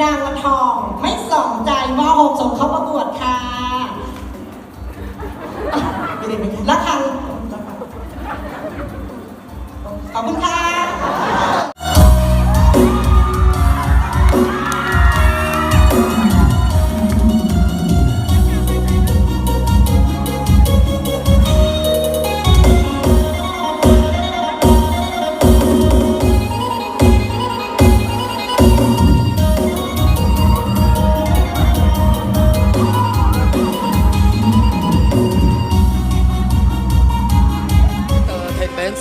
นางละทองไม่สองใจมหกส่งเขาประกวดค่ะแล้วคันขอบคุณค่ะ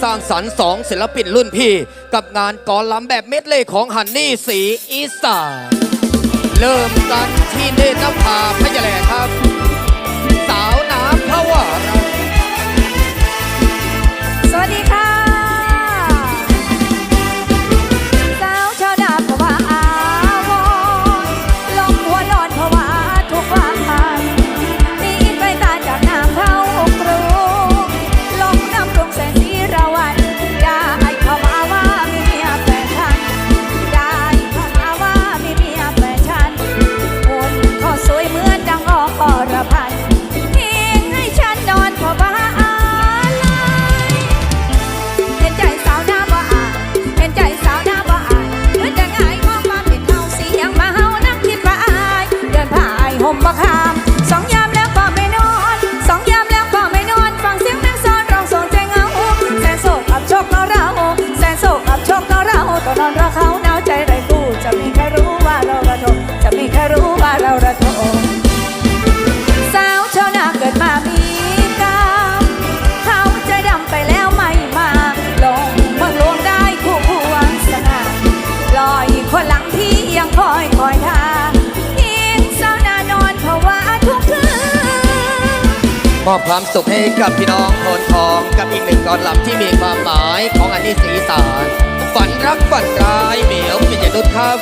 สร้างสรรค์สองศิลปินรุ่นพี่ กับงานกอล้ำแบบเม็ดเล่ของฮันนี่สีอีสานเริ่มกันที่เนตรภาพยาแลครั มอบความสุขให้กับพี่น้องคนทอง กับอีกหนึ่งกอนลับที่มีความหมายของอันนี้สีสารฝันรักฝันร้ายเหมียวเป็นยนุษย์ครับ